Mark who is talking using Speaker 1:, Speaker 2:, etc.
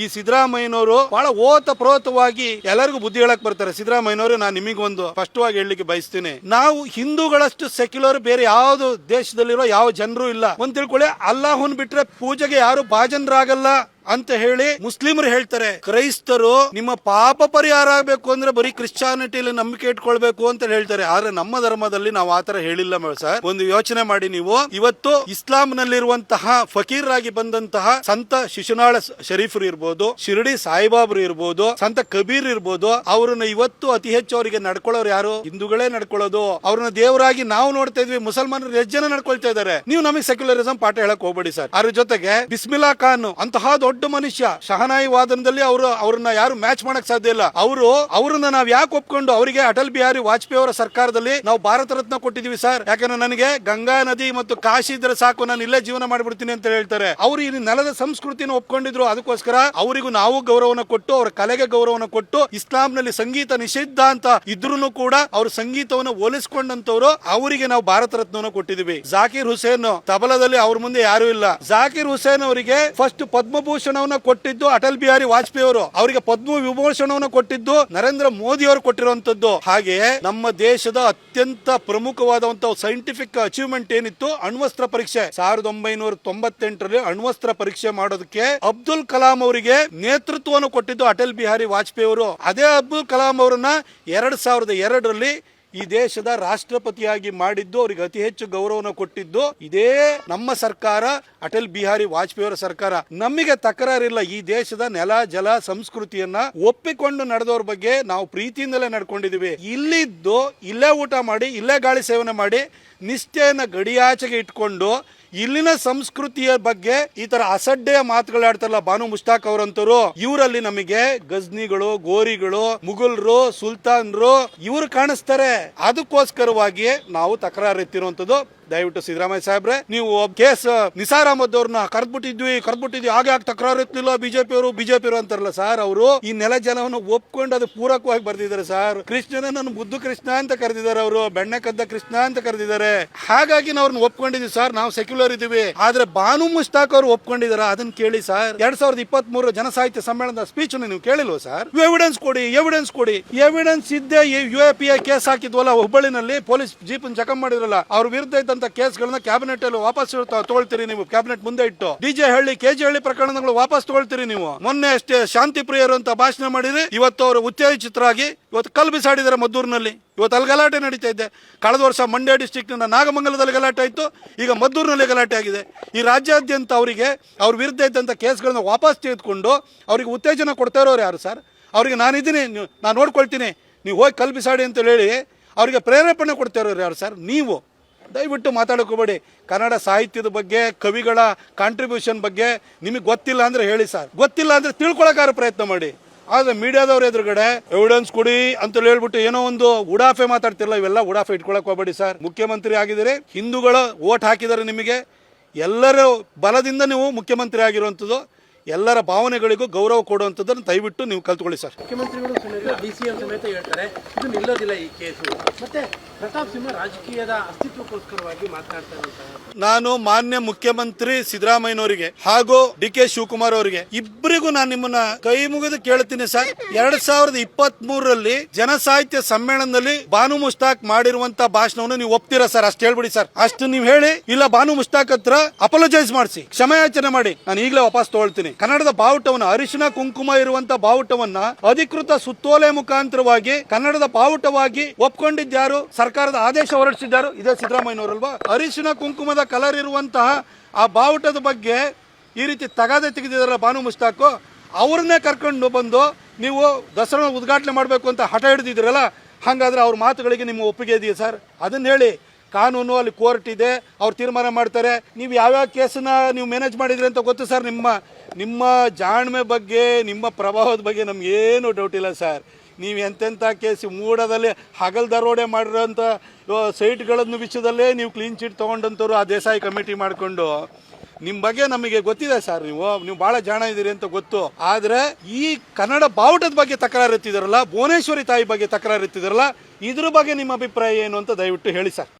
Speaker 1: ಈ ಸಿದ್ದರಾಮಯ್ಯನವರು ಬಹಳ ಓತ ಪ್ರೋತವಾಗಿ ಎಲ್ಲರಿಗೂ ಬುದ್ಧಿ ಹೇಳಕ್ ಬರ್ತಾರೆ. ಸಿದ್ದರಾಮಯ್ಯನವರು, ನಾನು ನಿಮಗೊಂದು ಸ್ಪಷ್ಟವಾಗಿ ಹೇಳಲಿಕ್ಕೆ ಬಯಸ್ತೇನೆ. ನಾವು ಹಿಂದೂಗಳಷ್ಟು ಸೆಕ್ಯುಲರ್ ಬೇರೆ ಯಾವ್ದು ದೇಶದಲ್ಲಿರೋ ಯಾವ ಜನರು ಇಲ್ಲ. ಒಂದ್ ತಿಳ್ಕೊಳ್ಳಿ, ಅಲ್ಲಾಹುನ್ ಬಿಟ್ರೆ ಪೂಜೆಗೆ ಯಾರು ಭಾಜನರಾಗಲ್ಲ. ಅಂತ ಹೇಳಿ ಮುಸ್ಲಿಮರು ಹೇಳ್ತಾರೆ, ಕ್ರೈಸ್ತರು ನಿಮ್ಮ ಪಾಪ ಪರಿಹಾರ ಆಗಬೇಕು ಅಂದ್ರೆ ಬರೀ ಕ್ರಿಶ್ಚಾನಿಟಿಯಲ್ಲಿ ನಂಬಿಕೆ ಇಟ್ಕೊಳ್ಬೇಕು ಅಂತ ಹೇಳ್ತಾರೆ. ಆದ್ರೆ ನಮ್ಮ ಧರ್ಮದಲ್ಲಿ ನಾವು ಆತರ ಹೇಳಿಲ್ಲ ಸರ್. ಒಂದು ಯೋಚನೆ ಮಾಡಿ ನೀವು. ಇವತ್ತು ಇಸ್ಲಾಂನಲ್ಲಿರುವಂತಹ ಆಗಿ ಬಂದಂತಹ ಸಂತ ಶಿಶುನಾಳ ಶರೀಫರು ಇರ್ಬೋದು, ಶಿರಡಿ ಸಾಯಿಬಾಬ್ರು ಇರ್ಬೋದು, ಸಂತ ಕಬೀರ್ ಇರ್ಬೋದು, ಅವ್ರನ್ನ ಇವತ್ತು ಅತಿ ಹೆಚ್ಚು ಅವರಿಗೆ ನಡ್ಕೊಳ್ಳೋರು ಯಾರು? ಹಿಂದೂಗಳೇ ನಡ್ಕೊಳ್ಳೋದು. ಅವ್ರನ್ನ ದೇವರಾಗಿ ನಾವು ನೋಡ್ತಾ ಇದ್ವಿ. ಮುಸಲ್ಮಾನರು ಎಷ್ಟು ಜನ ನಡ್ಕೊಳ್ತಾ ಇದ್ದಾರೆ? ನೀವು ನಮಗೆ ಸೆಕ್ಯುಲರಿಸಂ ಪಾಠ ಹೇಳಕ್ ಹೋಗ್ಬೇಡಿ ಸರ್. ಅದ್ರ ಜೊತೆಗೆ ಬಿಸ್ಮಿಲಾ ಖಾನ್ ಅಂತಹ ದೊಡ್ಡ ಮನುಷ್ಯ, ಶಹನಾಯಿ ವಾದನದಲ್ಲಿ ಅವರು ಅವ್ರನ್ನ ಯಾರು ಮ್ಯಾಚ್ ಮಾಡಕ್ ಸಾಧ್ಯ ಇಲ್ಲ. ಅವರು, ಅವ್ರನ್ನ ನಾವ್ ಯಾಕೆ ಒಪ್ಕೊಂಡು ಅವರಿಗೆ ಅಟಲ್ ಬಿಹಾರಿ ವಾಜಪೇಯಿ ಅವರ ಸರ್ಕಾರದಲ್ಲಿ ನಾವು ಭಾರತ ರತ್ನ ಕೊಟ್ಟಿದೀವಿ ಸರ್ ಯಾಕಂದ್ರೆ ನನಗೆ ಗಂಗಾ ನದಿ ಮತ್ತು ಕಾಶಿ ಇದ್ರೆ ಸಾಕು, ನಾನು ಇಲ್ಲೇ ಜೀವನ ಮಾಡ್ಬಿಡ್ತೀನಿ ಅಂತ ಹೇಳ್ತಾರೆ. ಅವರು ಈ ನೆಲದ ಸಂಸ್ಕೃತಿನ ಒಪ್ಕೊಂಡಿದ್ರು, ಅದಕ್ಕೋಸ್ಕರ ಅವರಿಗೂ ನಾವು ಗೌರವನ ಕೊಟ್ಟು, ಅವರ ಕಲೆಗೆ ಗೌರವನ ಕೊಟ್ಟು, ಇಸ್ಲಾಂನಲ್ಲಿ ಸಂಗೀತ ನಿಷಿದ್ಧ ಅಂತ ಇದ್ರು ಕೂಡ ಅವ್ರ ಸಂಗೀತವನ್ನ ಹೋಲಿಸ್ಕೊಂಡಂತವ್ರು ಅವರಿಗೆ ನಾವು ಭಾರತ ರತ್ನವನ್ನು ಕೊಟ್ಟಿದೀವಿ. ಜಾಕಿರ್ ಹುಸೇನ್ ತಬಲದಲ್ಲಿ ಅವ್ರ ಮುಂದೆ ಯಾರು ಇಲ್ಲ. ಜಾಕಿರ್ ಹುಸೇನ್ ಅವರಿಗೆ ಫಸ್ಟ್ ಪದ್ಮಭೂಷಣವನ್ನ ಕೊಟ್ಟಿದ್ದು ಅಟಲ್ ಬಿಹಾರಿ ವಾಜಪೇಯಿ ಅವರು. ಅವರಿಗೆ ಪದ್ಮ ವಿಭೂಷಣವನ್ನ ಕೊಟ್ಟಿದ್ದು ನರೇಂದ್ರ ಮೋದಿ ಅವರು ಕೊಟ್ಟಿರುವಂತದ್ದು ಹಾಗೆ ನಮ್ಮ ದೇಶದ ಅತ್ಯಂತ ಪ್ರಮುಖವಾದಂತಹ ಸೈಂಟಿಫಿಕ್ ಅಚೀವ್ಮೆಂಟ್ ಏನಿತ್ತು? ಅಣ್ವಸ್ತ್ರ ಪರೀಕ್ಷೆ. ಸಾವಿರದ ಒಂಬೈನೂರ ತೊಂಬತ್ತೆಂಟರಲ್ಲಿ ಅಣ್ವಸ್ತ್ರ ಪರೀಕ್ಷೆ ಮಾಡೋದಕ್ಕೆ ಅಬ್ದುಲ್ ಕಲಾಂ ಅವರಿಗೆ ನೇತೃತ್ವವನ್ನು ಕೊಟ್ಟಿದ್ದು ಅಟಲ್ ಬಿಹಾರಿ ವಾಜಪೇಯಿ ಅವರು. ಅದೇ ಅಬ್ದುಲ್ ಕಲಾಂ ಅವರನ್ನ ಎರಡ್ ಸಾವಿರದ ಎರಡರಲ್ಲಿ ಈ ದೇಶದ ರಾಷ್ಟ್ರಪತಿಯಾಗಿ ಮಾಡಿದ್ದು, ಅವರಿಗೆ ಅತಿ ಹೆಚ್ಚು ಗೌರವನ ಕೊಟ್ಟಿದ್ದು ಇದೇ ನಮ್ಮ ಸರ್ಕಾರ, ಅಟಲ್ ಬಿಹಾರಿ ವಾಜಪೇಯಿ ಅವರ ಸರ್ಕಾರ. ನಮಗೆ ತಕರಾರಿಲ್ಲ, ಈ ದೇಶದ ನೆಲ, ಜಲ, ಸಂಸ್ಕೃತಿಯನ್ನ ಒಪ್ಪಿಕೊಂಡು ನಡೆದವ್ರ ಬಗ್ಗೆ ನಾವು ಪ್ರೀತಿಯಿಂದಲೇ ನಡ್ಕೊಂಡಿದೀವಿ ಇಲ್ಲಿದ್ದು ಇಲ್ಲೇ ಊಟ ಮಾಡಿ, ಇಲ್ಲೇ ಗಾಳಿ ಸೇವನೆ ಮಾಡಿ, ನಿಷ್ಠೆಯನ್ನ ಗಡಿಯಾಚೆಗೆ ಇಟ್ಕೊಂಡು ಇಲ್ಲಿನ ಸಂಸ್ಕೃತಿಯ ಬಗ್ಗೆ ಈ ತರ ಅಸಡ್ಡೆಯ ಮಾತುಗಳಾಡ್ತಾರಲ್ಲ ಬಾನು ಮುಷ್ತಾಕ್ ಅವರಂತರು ಇವರಲ್ಲಿ ನಮಗೆ ಗಜ್ನಿಗಳು, ಗೋರಿಗಳು ಮುಗಲ್ರು ಸುಲ್ತಾನ್ರು ಇವರು ಕಾಣಿಸ್ತಾರೆ. ಅದಕ್ಕೋಸ್ಕರವಾಗಿ ನಾವು ತಕರಾರು ಎತ್ತಿರುವಂತದ್ದು ದಯವಿಟ್ಟು ಸಿದ್ದರಾಮಯ್ಯ ಸಾಹೇಬ್ರೆ, ನೀವು ಕೇಸ್ ನಿಸಾರ್ ಅಹಮದ್ ಅವ್ರನ್ನ ಕರ್ದ್ಬಿಟ್ಟಿದ್ವಿ ಕರ್ದ್ಬಿಟ್ಟಿದ್ವಿ ಹಾಗೆ ಯಾಕೆ ತಕರಾರು ಇರ್ತಿಲ್ಲ ಬಿಜೆಪಿ ಅವರು ಬಿಜೆಪಿ ಅವರು ಅಂತಾರಲ್ಲ ಸರ್ ಅವರು, ಈ ನೆಲ ಜನವನ್ನು ಒಪ್ಕೊಂಡು ಅದು ಪೂರಕವಾಗಿ ಬರ್ದಿದ್ದಾರೆ ಸರ್. ಕೃಷ್ಣನ ನನ್ನ ಬುದ್ಧ ಕೃಷ್ಣ ಅಂತ ಕರೆದಿದ್ದಾರೆ ಅವರು, ಬೆಣ್ಣೆ ಕದ್ದ ಕೃಷ್ಣ ಅಂತ ಕರೆದಿದ್ದಾರೆ. ಹಾಗಾಗಿ ನಾವು ಅವ್ರನ್ನ ಒಪ್ಕೊಂಡಿದ್ವಿ ಸರ್, ನಾವು ಸೆಕ್ಯುಲರ್ ಇದೀವಿ ಆದ್ರೆ ಬಾನು ಮುಸ್ತಾಕ್ ಅವರು ಒಪ್ಕೊಂಡಿದಾರ? ಅದನ್ನ ಕೇಳಿ ಸರ್. ಎರಡ್ ಸಾವಿರದ ಇಪ್ಪತ್ತ್ ಮೂರು ಜನಸಾಹಿತ್ಯ ಸಮ್ಮೇಳನದ ಸ್ಪೀಚ್ ನೀವು ಕೇಳಿಲ್ವ ಸರ್? ಎವಿಡೆನ್ಸ್ ಕೊಡಿ ಎವಿಡೆನ್ಸ್ ಕೊಡಿ. ಎವಿಡೆನ್ಸ್ ಇದ್ದೇ ಯು ಎ ಪಿ ಕೇಸ್ ಹಾಕಿದ್ವಲ್ಲ, ಹುಬ್ಬಳ್ಳಿನಲ್ಲಿ ಪೊಲೀಸ್ ಜೀಪ್ ಚಕಂ ಮಾಡಿದ್ರಲ್ಲ, ಅವ್ರ ವಿರುದ್ಧ ಇದ್ದಂತ ಕೇಸ್ಗಳನ್ನ ಕ್ಯಾಬಿನೆಟ್ ಅಲ್ಲಿ ವಾಪಸ್ ತಗೊಳ್ತೀರಿ ನೀವು, ಕ್ಯಾಬಿನೆಟ್ ಮುಂದೆ ಇಟ್ಟು. ಡಿಜೆ ಹಳ್ಳಿ, ಕೆಜಿ ಹಳ್ಳಿ ಪ್ರಕರಣಗಳು ವಾಪಸ್ ತಗೊಳ್ತೀರಿ ನೀವು. ಮೊನ್ನೆ ಅಷ್ಟೇ ಶಾಂತಿ ಪ್ರಿಯರು ಅಂತ ಭಾಷಣ ಮಾಡಿದ್ರಿ ಇವತ್ತು ಅವರು ಉತ್ತೇಜಿತರಾಗಿ ಇವತ್ತು ಕಲ್ ಬಿಸಾಡಿದ್ದಾರೆ ಮದ್ದೂರಿನಲ್ಲಿ. ಇವತ್ತು ಅಲ್ಲಿ ಗಲಾಟೆ ನಡೀತಾ ಇದೆ. ಕಳೆದ ವರ್ಷ ಮಂಡ್ಯ ಡಿಸ್ಟಿಕ್ನ ನಾಗಮಂಗಲದಲ್ಲಿ ಗಲಾಟೆ ಆಯಿತು. ಈಗ ಮದ್ದೂರಿನಲ್ಲಿ ಗಲಾಟೆ ಆಗಿದೆ. ಈ ರಾಜ್ಯಾದ್ಯಂತ ಅವರಿಗೆ ಅವ್ರ ವಿರುದ್ಧ ಇದ್ದಂಥ ಕೇಸ್ಗಳನ್ನ ವಾಪಸ್ ತೆಗೆದುಕೊಂಡು ಅವರಿಗೆ ಉತ್ತೇಜನ ಕೊಡ್ತಾ ಇರೋರು ಯಾರು ಸರ್? ಅವರಿಗೆ ನಾನಿದ್ದೀನಿ ನಾನು ನೋಡ್ಕೊಳ್ತೀನಿ. ನೀವು ಹೋಗಿ ಕಲ್ ಬಿಸಾಡಿ ಅಂತ ಹೇಳಿ ಅವರಿಗೆ ಪ್ರೇರೇಪಣೆ ಕೊಡ್ತಾ ಇರೋರು ಯಾರು ಸರ್? ನೀವು. ದಯವಿಟ್ಟು ಮಾತಾಡೋಕೋಬೇಡಿ. ಕನ್ನಡ ಸಾಹಿತ್ಯದ ಬಗ್ಗೆ, ಕವಿಗಳ ಕಾಂಟ್ರಿಬ್ಯೂಷನ್ ಬಗ್ಗೆ ನಿಮಗೆ ಗೊತ್ತಿಲ್ಲ ಅಂದ್ರೆ ಹೇಳಿ ಸರ್. ಗೊತ್ತಿಲ್ಲ ಅಂದ್ರೆ ತಿಳ್ಕೊಳಕ್ಕಾರ ಪ್ರಯತ್ನ ಮಾಡಿ. ಆದ್ರೆ ಮೀಡಿಯಾದವ್ರ ಎದುರುಗಡೆ ಎವಿಡೆನ್ಸ್ ಕೊಡಿ ಅಂತ ಹೇಳ್ಬಿಟ್ಟು ಏನೋ ಒಂದು ಉಡಾಫೆ ಮಾತಾಡ್ತಿರಲ್ಲ, ಇವೆಲ್ಲ ಉಡಾಫೆ ಇಟ್ಕೊಳಕ್ ಹೋಗ್ಬೇಡಿ ಸರ್. ಮುಖ್ಯಮಂತ್ರಿ ಆಗಿದ್ದೀರಿ, ಹಿಂದೂಗಳ ಓಟ್ ಹಾಕಿದ್ದಾರೆ ನಿಮಗೆ. ಎಲ್ಲರ ಬಲದಿಂದ ನೀವು ಮುಖ್ಯಮಂತ್ರಿ ಆಗಿರುವಂಥದ್ದು. ಎಲ್ಲರ ಭಾವನೆಗಳಿಗೂ ಗೌರವ ಕೊಡುವಂಥದ್ದನ್ನು ದಯವಿಟ್ಟು ನೀವು ಕಲ್ತ್ಕೊಳ್ಳಿ ಸರ್.
Speaker 2: ಮುಖ್ಯಮಂತ್ರಿಗಳು ಸಮೇತ ಡಿ ಸಿ ಎಂ ಸಮೇತ ಹೇಳ್ತಾರೆ ಇದು ನಿಲ್ಲೋದಿಲ್ಲ ಈ ಕೇಸು. ಮತ್ತೆ ಪ್ರತಾಪ್ ಸಿಂಹ ರಾಜಕೀಯದ ಅಸ್ತಿತ್ವಕ್ಕೋಸ್ಕರವಾಗಿ ಮಾತನಾಡ್ತಾ
Speaker 1: ನಾನು ಮಾನ್ಯ ಮುಖ್ಯಮಂತ್ರಿ ಸಿದ್ದರಾಮಯ್ಯನವರಿಗೆ ಹಾಗೂ ಡಿ ಕೆ ಶಿವಕುಮಾರ್ ಅವರಿಗೆ ಇಬ್ಬರಿಗೂ ನಾನು ನಿಮ್ಮನ್ನ ಕೈ ಮುಗಿದು ಕೇಳ್ತೀನಿ ಸರ್. ಎರಡ್ ಸಾವಿರದ ಇಪ್ಪತ್ತ್ ಮೂರರಲ್ಲಿ ಜನಸಾಹಿತ್ಯ ಸಮ್ಮೇಳನದಲ್ಲಿ ಬಾನು ಮುಸ್ತಾಕ್ ಮಾಡಿರುವಂತ ಭಾಷಣವನ್ನು ನೀವು ಒಪ್ತೀರಾ ಸರ್? ಅಷ್ಟು ಹೇಳ್ಬಿಡಿ ಸರ್. ಅಷ್ಟು ನೀವು ಹೇಳಿ ಇಲ್ಲ ಬಾನು ಮುಸ್ತಾಕ್ ಹತ್ರ ಅಪಲೋಜೈಸ್ ಮಾಡಿಸಿ ಕ್ಷಮೆಯಾಚನೆ ಮಾಡಿ ನಾನು ಈಗಲೇ ವಾಪಸ್ ತಗೊಳ್ತೀನಿ. ಕನ್ನಡದ ಬಾವುಟವನ್ನು ಅರಿಶಿನ, ಕುಂಕುಮ ಇರುವಂತ ಬಾವುಟವನ್ನ ಅಧಿಕೃತ ಸುತ್ತೋಲೆ ಮುಖಾಂತರವಾಗಿ ಕನ್ನಡದ ಬಾವುಟವಾಗಿ ಒಪ್ಕೊಂಡಿದ್ದಾರು ಸರ್ಕಾರದ ಆದೇಶ ಹೊರಡಿಸಿದ್ದಾರು? ಇದೇ ಸಿದ್ದರಾಮಯ್ಯನವರಲ್ವಾ? ಅರಿಶಿನ, ಕುಂಕುಮದ ಕಲರ್ ಇರುವಂತಹ ಆ ಬಾವುಟದ ಬಗ್ಗೆ ಈ ರೀತಿ ತಗಾದೆ ತೆಗೆದಿದಾರಲ್ಲ ಬಾನು ಮುಸ್ತಾಕು? ಅವ್ರನ್ನೇ ಕರ್ಕೊಂಡು ಬಂದು ನೀವು ದಸರಾ ಉದ್ಘಾಟನೆ ಮಾಡಬೇಕು ಅಂತ ಹಠ ಹಿಡಿದಿದ್ದೀರಲ್ಲ? ಹಾಗಾದ್ರೆ ಅವ್ರ ಮಾತುಗಳಿಗೆ ನಿಮ್ಮ ಒಪ್ಪಿಗೆ ಇದೆಯಾ ಸರ್? ಅದನ್ನ ಹೇಳಿ ಕಾನೂನು ಅಲ್ಲಿ ಕೋರ್ಟ್ ಇದೆ, ಅವ್ರು ತೀರ್ಮಾನ ಮಾಡ್ತಾರೆ. ನೀವು ಯಾವ್ಯಾವ ಕೇಸನ್ನ ನೀವು ಮ್ಯಾನೇಜ್ ಮಾಡಿದ್ರಿ ಅಂತ ಗೊತ್ತು ಸರ್ ನಿಮ್ಮ ನಿಮ್ಮ ಜಾಣ್ಮೆ ಬಗ್ಗೆ, ನಿಮ್ಮ ಪ್ರಭಾವದ ಬಗ್ಗೆ ನಮ್ಗೆ ಏನು ಡೌಟ್ ಇಲ್ಲ ಸರ್. ನೀವು ಎಂತೆಂಥ ಕೇಸ್ ಮೂಡದಲ್ಲಿ ಹಗಲ್ ದರೋಡೆ ಮಾಡಿರೋಂಥ ಸೈಟ್ಗಳನ್ನು ವಿಷಯದಲ್ಲೇ ನೀವು ಕ್ಲೀನ್ ಚೀಟ್ ತೊಗೊಂಡಂಥವ್ರು ಆ ದೇಸಾಯಿ ಕಮಿಟಿ ಮಾಡಿಕೊಂಡು ನಿಮ್ಮ ಬಗ್ಗೆ ನಮಗೆ ಗೊತ್ತಿದೆ ಸರ್ ನೀವು ನೀವು ಭಾಳ ಜಾಣ ಇದ್ದೀರಿ ಅಂತ ಗೊತ್ತು. ಆದರೆ ಈ ಕನ್ನಡ ಬಾವುಟದ ಬಗ್ಗೆ ತಕರಾರು ಎತ್ತಿದಾರಲ್ಲ, ಭುವನೇಶ್ವರಿ ತಾಯಿ ಬಗ್ಗೆ ತಕರಾರು ಎತ್ತಿದಾರಲ್ಲ, ಇದ್ರ ಬಗ್ಗೆ ನಿಮ್ಮ ಅಭಿಪ್ರಾಯ ಏನು ಅಂತ ದಯವಿಟ್ಟು ಹೇಳಿ ಸರ್.